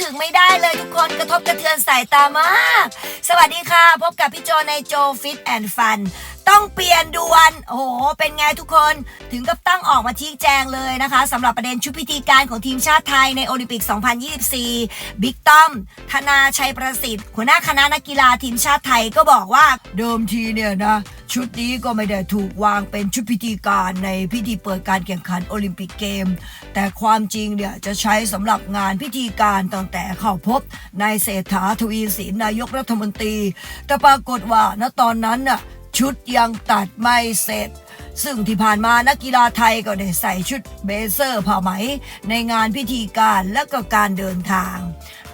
ถึงไม่ได้เลยทุกคนกระทบกระเทือนสายตามาก สวัสดีค่ะ พบกับพี่โจในโจฟิตแอนด์ฟัน ต้องเปลี่ยนด่วน โอ้โห เป็นไงทุกคน ถึงกับตั้งออกมาชี้แจงเลยนะคะสำหรับประเด็นชุดพิธีการของทีมชาติไทยในโอลิมปิก 2024 บิ๊กต้อม ธนาชัยประสิทธิ์หัวหน้าคณะนักกีฬาทีมชาติไทยก็บอกว่าเดิมทีเนี่ยนะ ชุดนี้ก็ไม่ได้ถูกวางเป็นชุดพิธีการในพิธีเปิดการแข่งขันโอลิมปิกเกม แต่ความจริงเนี่ยจะใช้สำหรับงานพิธีการตั้งแต่เข้าพบนายเศรษฐาทวีสินนายกรัฐมนตรี แต่ปรากฏว่าณตอนนั้นน่ะ ชุดยังตัดไม่เสร็จ ซึ่งที่ผ่านมานักกีฬาไทยก็ได้ใส่ชุดเบเซอร์ผ้าไหม ในงานพิธีการและก็การเดินทาง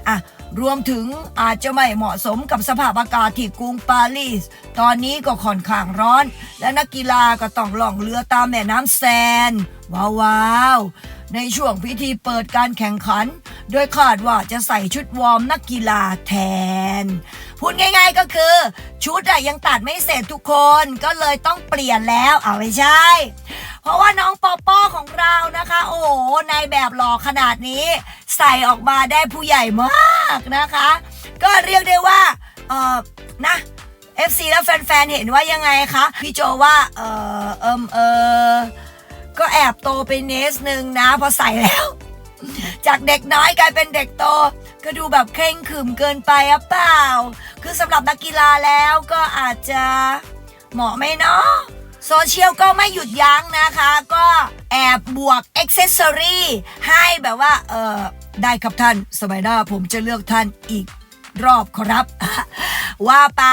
อะรวมถึงอาจจะไม่เหมาะสมกับสภาพอากาศที่กรุงปารีส ตอนนี้ก็ค่อนข้างร้อน และนักกีฬาก็ต้องล่องเรือตามแม่น้ำแซน ว้าวว้าวในช่วงพิธีเปิดการแข่งขัน โดยคาดว่าจะใส่ชุดวอร์มนักกีฬาแทน พูดง่าย ๆก็คือ ชุดอะยังตัดไม่เสร็จทุกคนก็เลยต้องเปลี่ยนแล้วเอาไม่ใช่ เพราะว่าน้องปอป้อของเรานะคะ โอ้โหในแบบหล่อขนาดนี้ ใส่ออกมาได้ผู้ใหญ่มากนะคะ ก็เรียกได้ว่าเออนะ FC และแฟนๆ เห็นว่ายังไงคะ พี่โจว่า เออเอิมเออก็แอบโตไปเนสนึงนะพอใส่แล้ว จากเด็กน้อยกลายเป็นเด็กโต ก็ดูแบบเคร่งขรึมเกินไปอะเปล่า คือสำหรับนักกีฬาแล้วก็อาจจะเหมาะไหมเนาะโซเชียลก็ไม่หยุดยั้งนะคะ ก็แอบบวกอ็อกเซสซอรี่ให้แบบว่า เออได้ครับท่าน สมัยหน้าผมจะเลือกท่านอีกรอบครับ ว่าไป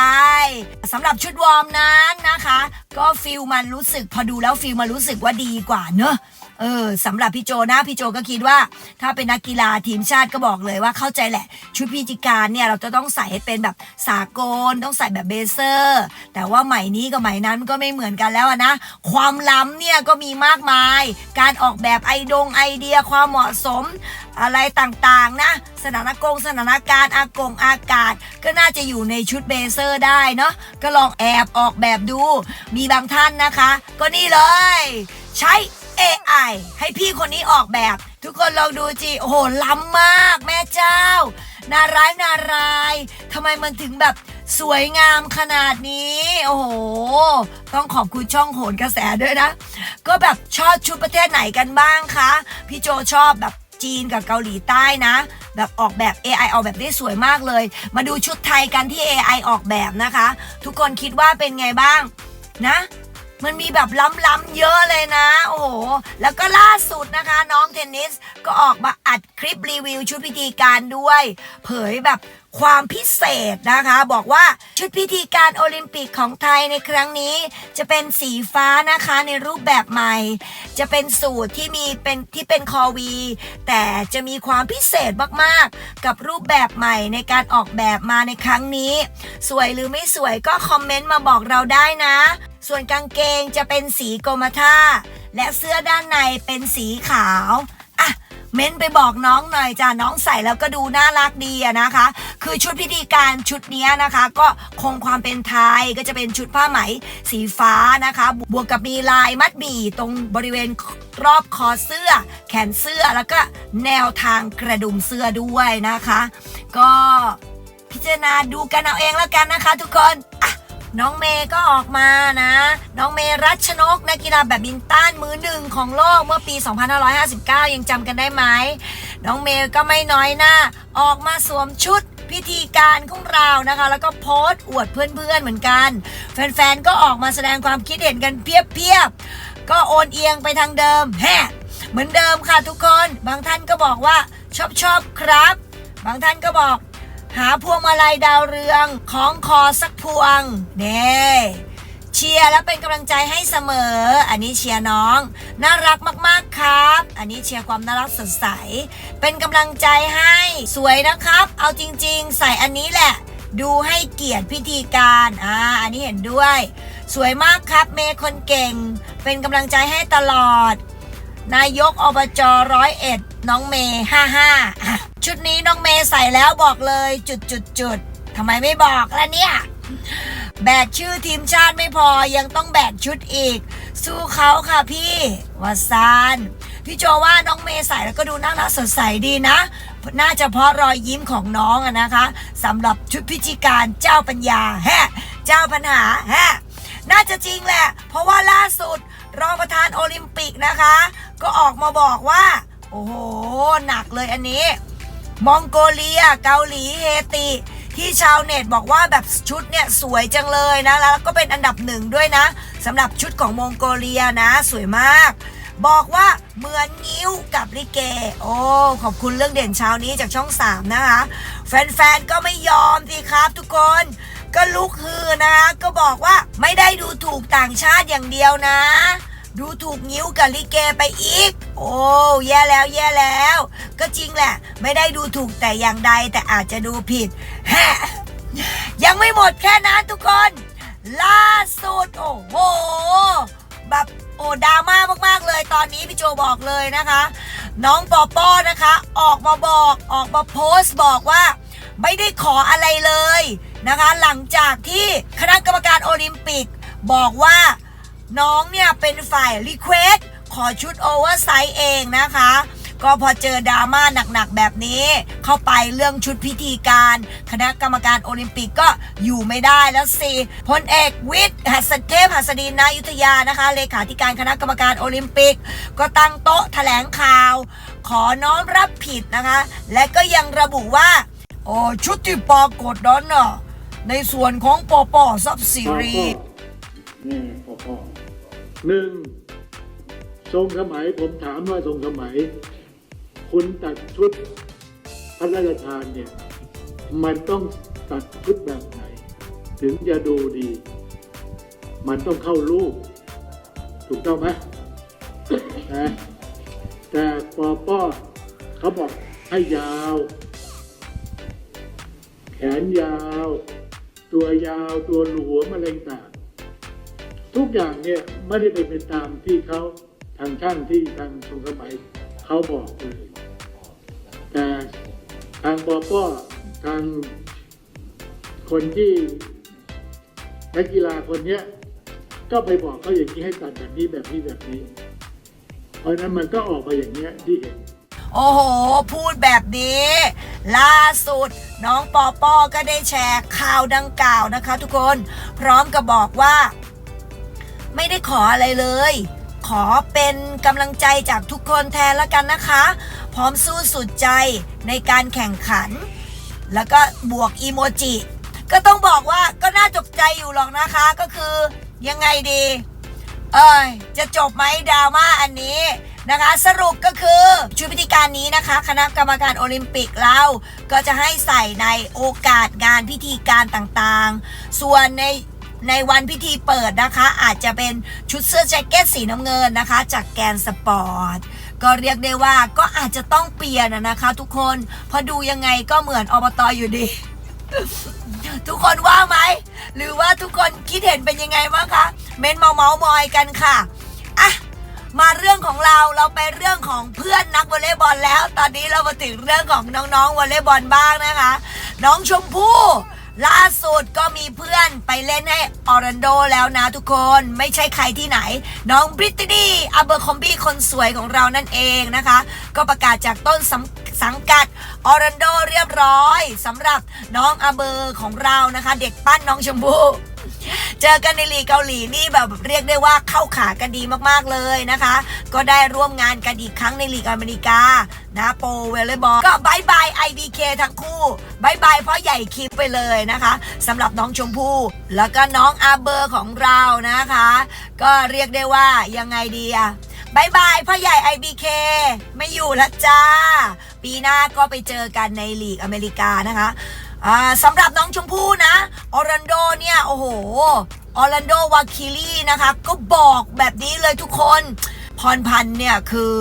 สำหรับชุดวอร์มนั้นนะคะ ก็ฟิลมันรู้สึกพอดูแล้วฟิลมันรู้สึกว่าดีกว่าเนอะ เออสำหรับพี่โจนะพี่โจก็คิดว่า ถ้าเป็นนักกีฬาทีมชาติก็บอกเลยว่าเข้าใจแหละ ชุดพิธีการเนี่ยเราจะต้องใส่ให้เป็นแบบสากลต้องใส่แบบเบเซอร์ แต่ว่าใหม่นี้กับใหม่นั้นก็ไม่เหมือนกันแล้วนะ ความล้ำเนี่ยก็มีมากมาย การออกแบบไอดงไอเดียความเหมาะสมอะไรต่างๆนะ สถานกงสถานการณ์อากงอากาศ ก็น่าจะอยู่ในชุดเบเซอร์ได้เนาะก็ลองแอบออกแบบดู มีบางท่านนะคะ ก็นี่เลย ใช้ AI ให้พี่คนนี้ออกแบบ ทุกคนลองดูจีโอ้โหล้ำมากแม่เจ้า นาร้ายนารายทำไมมันถึงแบบสวยงามขนาดนี้ โอ้โห ต้องขอบคุณช่องโหนกระแสด้วยนะ ก็แบบชอบชุดประเทศไหนกันบ้างคะ พี่โจชอบแบบจีนกับเกาหลีใต้นะ แบบออกแบบ AI ออกแบบได้สวยมากเลย มาดูชุดไทยกันที่ AI ออกแบบนะคะ ทุกคนคิดว่าเป็นไงบ้างนะ มันมีแบบล้ำๆเยอะเลยนะ โอ้โห แล้วก็ล่าสุดนะคะน้องเทนนิสก็ออกมาอัดคลิปรีวิวชุดพิธีการด้วย เผยแบบ ความพิเศษนะคะ บอกว่าชุดพิธีการโอลิมปิกของไทยในครั้งนี้ จะเป็นสีฟ้านะคะในรูปแบบใหม่ จะเป็นสูตรที่มีเป็นที่เป็นคอวี แต่จะมีความพิเศษมากๆ กับรูปแบบใหม่ในการออกแบบมาในครั้งนี้ สวยหรือไม่สวยก็คอมเมนต์มาบอกเราได้นะ ส่วนกางเกงจะเป็นสีกรมท่าและเสื้อด้านในเป็นสีขาว เม้นไปบอกน้องหน่อยจ้าน้องใส่แล้วก็ดูน่ารักดีอะนะคะ คือชุดพิธีการชุดนี้นะคะ ก็คงความเป็นไทยก็จะเป็นชุดผ้าไหมสีฟ้านะคะ บวกกับมีลายมัดหมี่ตรงบริเวณรอบคอเสื้อ แขนเสื้อแล้วก็แนวทางกระดุมเสื้อด้วยนะคะ ก็พิจารณาดูกันเอาเองแล้วกันนะคะ ทุกคนอะ น้องเมย์ก็ออกมานะ น้องเมย์รัชนกนักกีฬาแบดมินตันมือหนึ่งของโลกเมื่อปี 2559 ยังจำกันได้ไหม น้องเมย์ก็ไม่น้อยหน้า ออกมาสวมชุดพิธีการของเรานะคะ แล้วก็โพสต์อวดเพื่อนๆเหมือนกัน แฟนๆ ก็ออกมาแสดงความคิดเห็นกันเพียบๆ ก็โอนเอียงไปทางเดิมแฮะเหมือนเดิมค่ะทุกคน บางท่านก็บอกว่าชอบชอบๆครับ บางท่านก็บอก หาพวงมาลัยดาวเรืองของคอสักพวงเน่เชียร์และเป็นกำลังใจให้เสมอ อันนี้เชียร์น้อง น่ารักมากๆครับ อันนี้เชียร์ความน่ารักสดใส เป็นกำลังใจให้สวยนะครับ เอาจริง ๆ ใส่อันนี้แหละ ดูให้เกียรติพิธีการอ่าอันนี้เห็นด้วย สวยมากครับเมย์คนเก่ง เป็นกำลังใจให้ตลอด นายกอบจร้อยเอ็ดน้องเมย์ห้าห้า ชุดนี้น้องเมย์ใส่แล้วบอกเลยจุดจุดจุดทำไมไม่บอกล่ะเนี่ย แบกชื่อทีมชาติไม่พอยังต้องแบกชุดอีก สู้เขาค่ะพี่วาซานพี่โจว่าน้องเมย์ใส่แล้วก็ดูน่ารักสดใสดีนะ น่าจะเพราะรอยยิ้มของน้องอะนะคะสำหรับชุดพิธีการเจ้าปัญญาแฮะเจ้าปัญหาแฮะน่าจะจริงแหละ เพราะว่าล่าสุดรองประธานโอลิมปิกนะคะ ก็ออกมาบอกว่า โอ้โห หนักเลยอันนี้ มองโกเลีย เกาหลีเฮติ ที่ชาวเน็ตบอกว่าแบบชุดเนี่ยสวยจังเลยนะ แล้วก็เป็นอันดับหนึ่งด้วยนะสำหรับชุดของมองโกเลียนะสวยมาก บอกว่าเหมือนงิ้วกับลิเก โอ้ขอบคุณเรื่องเด่นเช้านี้จากช่อง 3 นะคะ แฟนๆ ก็ไม่ยอมสิครับทุกคนก็ลุกฮือนะคะก็บอกว่าไม่ได้ดูถูกต่างชาติอย่างเดียวนะ ดูถูกงิ้วกับลิเกไปอีก โอ้แย่แล้วแย่แล้ว ก็จริงแหละ ไม่ได้ดูถูกแต่อย่างใดแต่อาจจะดูผิดฮะยังไม่หมดแค่นั้นทุกคน ล่าสุดโอ้โหแบบโอ้ดราม่ามากๆเลยตอนนี้พี่โจบอกเลยนะคะ น้องปอป้อนะคะ ออกมาบอกออกมาโพสต์บอกว่า ไม่ได้ขออะไรเลยนะคะ หลังจากที่คณะกรรมการโอลิมปิกบอกว่า น้องเนี่ยเป็นฝ่ายรีเควสขอชุดโอเวอร์ไซส์เองนะคะ ก็พอเจอดราม่าหนักๆแบบนี้ เข้าไปเรื่องชุดพิธีการ คณะกรรมการโอลิมปิกก็อยู่ไม่ได้แล้วสิพลเอกวิทย์หัสเทพหัสดินนายุทธยานะคะ เลขาธิการคณะกรรมการโอลิมปิก ก็ตั้งโต๊ะแถลงข่าว ขอน้อมรับผิดนะคะ และก็ยังระบุว่าโอ้ชุดที่ปรากฏนั้นน่ะในส่วนของปอปอซับซีรีอพอ หนึ่งทรงสมัยผมถามว่าทรงสมัย คุณตัดชุดพระราชทานเนี่ย มันต้องตัดชุดแบบไหน ถึงจะดูดี มันต้องเข้ารูป ถูกต้องไหมนะแต่ปอป้อเขาบอกให้ยาว แขนยาว ตัวยาวตัวหลวมอะไรต่าง ทุกอย่างเนี่ยไม่ได้เป็นไปตามที่เขาทางช่างที่ทางทรงสมัยเขาบอกเลยแต่ทางปอป้อทางคนที่นักกีฬาคนเนี้ยก็ไปบอกเขาอย่างนี้ให้ตัดแบบนี้แบบนี้แบบนี้ เพราะฉะนั้นมันก็ออกมาอย่างเนี้ยที่เห็น โอ้โห พูดแบบนี้ ล่าสุด น้องปอปอก็ได้แชร์ข่าวดังกล่าวนะคะทุกคน พร้อมกับบอกว่า ไม่ได้ขออะไรเลย ขอเป็นกำลังใจจากทุกคนแทนแล้วกันนะคะ พร้อมสู้สุดใจในการแข่งขัน แล้วก็บวกอีโมจิ ก็ต้องบอกว่าก็น่าตกใจอยู่หรอกนะคะก็คือยังไงดี เอ้ยจะจบไหมดราม่าอันนี้นะคะสรุปก็คือชุดพิธีการนี้นะคะ คณะกรรมการโอลิมปิกเราก็จะให้ใส่ในโอกาสงานพิธีการต่างๆ ส่วนใน ในวันพิธีเปิดนะคะ อาจจะเป็นชุดเสื้อแจ็คเก็ตสีน้ำเงินนะคะ จากแกนสปอร์ตก็เรียกได้ว่าก็อาจจะต้องเปลี่ยนนะคะทุกคนพอดูยังไงก็เหมือนอบตอยู่ดี ทุกคนว่าไหม หรือว่าทุกคนคิดเห็นเป็นยังไงบ้างคะ เม้นเมาเมามอยกันค่ะอะมาเรื่องของเราเราไปเรื่องของเพื่อนนักวอลเลย์บอลแล้ว ตอนนี้เรามาถึงเรื่องของน้องๆวอลเลย์บอลบ้างนะคะ น้องชมพู่ ล่าสุดก็มีเพื่อนไปเล่นให้ออรันโดแล้วนะทุกคนไม่ใช่ใครที่ไหน น้องบริตตี้อัเบอร์คอมบี้คนสวยของเรานั่นเองนะคะ ก็ประกาศจากต้นสังสังกัดออรันโดเรียบร้อยสำหรับน้องอเบอร์ของเรานะคะ เด็กปั้นน้องชมพู่ เจอกันในลีกเกาหลีนี่แบบเรียกได้ว่าเข้าขากันดีมากๆเลยนะคะ ก็ได้ร่วมงานกันอีกครั้งในลีกอเมริกานะโปรเวลเลย์บอลก็บายบาย IBK ทั้งคู่บายบายพราะใหญ่คลิปไปเลยนะคะสำหรับน้องชมพู่แล้วก็น้องอาเบอร์ของเรานะคะ ก็เรียกได้ว่ายังไงดีอะบายบายพ่อใหญ่ IBK ไม่อยู่แล้วจ้า ปีหน้าก็ไปเจอกันในลีกอเมริกานะคะ สำหรับน้องชมพู่นะออรันโดเนี่ย โอ้โหออรันโดวาคิลี่นะคะ ก็บอกแบบนี้เลยทุกคน พรพันธ์เนี่ย คือ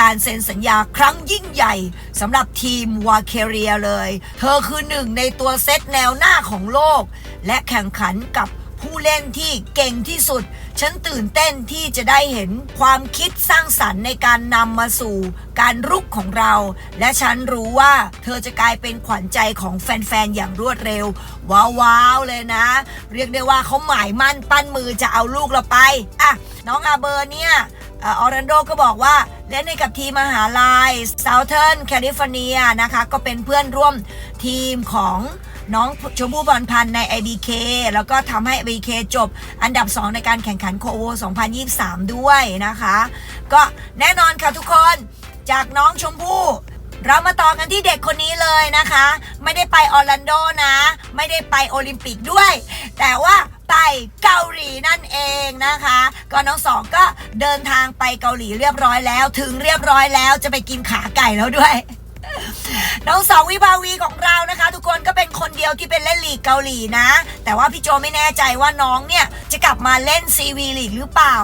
การเซ็นสัญญาครั้งยิ่งใหญ่สำหรับทีมวาเคเรียเลย เธอคือหนึ่งในตัวเซตแนวหน้าของโลก และแข่งขันกับผู้เล่นที่เก่งที่สุด ฉันตื่นเต้นที่จะได้เห็นความคิดสร้างสรรค์ในการนำมาสู่การรุกของเรา และฉันรู้ว่าเธอจะกลายเป็นขวัญใจของแฟนๆ อย่างรวดเร็ว ว้าวๆ เลยนะ เรียกได้ว่าเขาหมายมั่นปั้นมือจะเอาลูกเราไป อะ น้องอาเบอร์เนี่ยออรันโดก็บอกว่าเล่นให้กับทีมมหาลัย Southern California นะคะ ก็เป็นเพื่อนร่วมทีมของ น้องชมพู่บอลพันธ์ใน IBK แล้วก็ทำให้ IBK จบอันดับ 2 ในการแข่งขันโคโว 2023 ด้วยนะคะ ก็แน่นอนค่ะทุกคนจากน้องชมพู่เรามาต่อกันที่เด็กคนนี้เลยนะคะ ไม่ได้ไปออร์แลนโดนะ ไม่ได้ไปโอลิมปิกด้วย แต่ว่าไปเกาหลีนั่นเองนะคะ ก็น้องสองก็เดินทางไปเกาหลีเรียบร้อยแล้ว ถึงเรียบร้อยแล้วจะไปกินขาไก่แล้วด้วย น้องสองวิภาวีของเรานะคะ ทุกคนก็เป็นคนเดียวที่เป็นเล่นลีกเกาหลีนะ แต่ว่าพี่โจไม่แน่ใจว่าน้องเนี่ยจะกลับมาเล่นซีวีลีกหรือเปล่า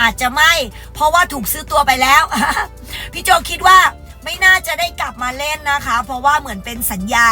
อาจจะไม่ เพราะว่าถูกซื้อตัวไปแล้ว พี่โจคิดว่าไม่น่าจะได้กลับมาเล่นนะคะ เพราะว่าเหมือนเป็นสัญญา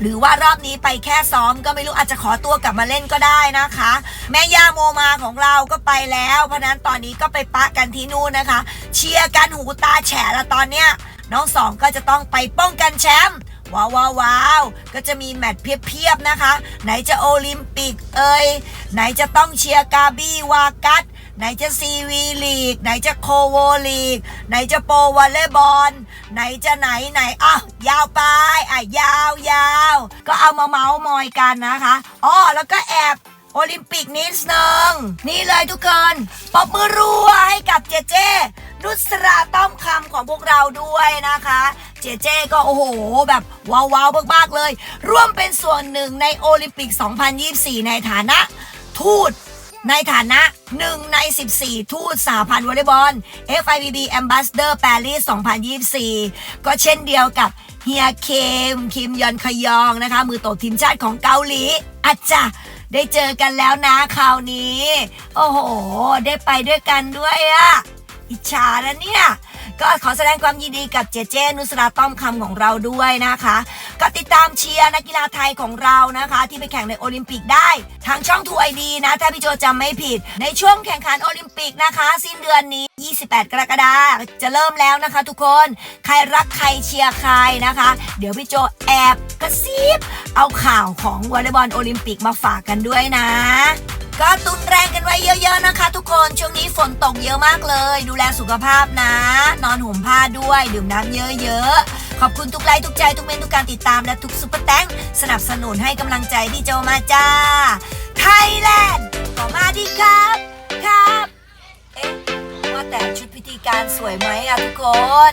หรือว่ารอบนี้ไปแค่ซ้อมก็ไม่รู้อาจจะขอตัวกลับมาเล่นก็ได้นะคะ แม่ย่าโมมาของเราก็ไปแล้ว เพราะฉะนั้นตอนนี้ก็ไปปะกันที่นู่นนะคะ เชียร์กันหูตาแฉะแล้วตอนเนี้ย น้องสองก็จะต้องไปป้องกันแชมป์ว้าวว้าววาวก็จะมีแมตช์เพียบๆนะคะ ไหนจะโอลิมปิกเอ่ยไหนจะต้องเชียร์กาบี้วากัสไหนจะซีวีลีก ไหนจะโคโวลีก ไหนจะโปวอลเลย์บอล ไหนจะไหนไหนอะยาวไปอะยาวยาวก็เอามาเมาส์มอยกันนะคะอ๋อแล้วก็แอบโอลิมปิกนิดนึงนี่เลยทุกคนปรบมือรัวให้กับเจเจ นุสราต้อมคำของพวกเราด้วยนะคะ เจเจก็โอ้โห แบบว้าวๆมากๆเลย ร่วมเป็นส่วนหนึ่งในโอลิมปิก 2024 ในฐานะ ทูตในฐานะ 1 ใน 14 ทูตสหพันธ์วอลเลย์บอล FIVB Ambassador Paris 2024 ก็เช่นเดียวกับเฮียเคม คิมยอนคยองนะคะ มือโตทีมชาติของเกาหลีอาจจะได้เจอกันแล้วนะคราวนี้ โอ้โห ได้ไปด้วยกันด้วยอะ อิจฉานะเนี่ย ก็ขอแสดงความยินดีกับเจเจนุสราต้อมคำของเราด้วยนะคะ ก็ติดตามเชียร์นักกีฬาไทยของเรานะคะ ที่ไปแข่งในโอลิมปิกได้ ทางช่อง2 ID นะ ถ้าพี่โจจำไม่ผิด ในช่วงแข่งขันโอลิมปิกนะคะ สิ้นเดือนนี้ 28 กรกฎาคมจะเริ่มแล้วนะคะ ทุกคนใครรักใครเชียร์ใครนะคะ เดี๋ยวพี่โจแอบกระซิบเอาข่าวของวอลเลย์บอลโอลิมปิกมาฝากกันด้วยนะ ก็ตุนแรงกัน ไว้เยอะๆนะคะ ทุกคนช่วงนี้ฝนตกเยอะมากเลย ดูแลสุขภาพนะ นอนห่มผ้าด้วย ดื่มน้ำเยอะๆ ขอบคุณทุกไลค์ทุกใจทุกเมนทุกการติดตามและทุกซุปเปอร์แตงสนับสนุนให้กำลังใจพี่โจมาจ้าไทยแลนด์ขอมาดีครับครับเอ๊ะว่าแต่ชุดพิธีการสวยไหมอะทุกคน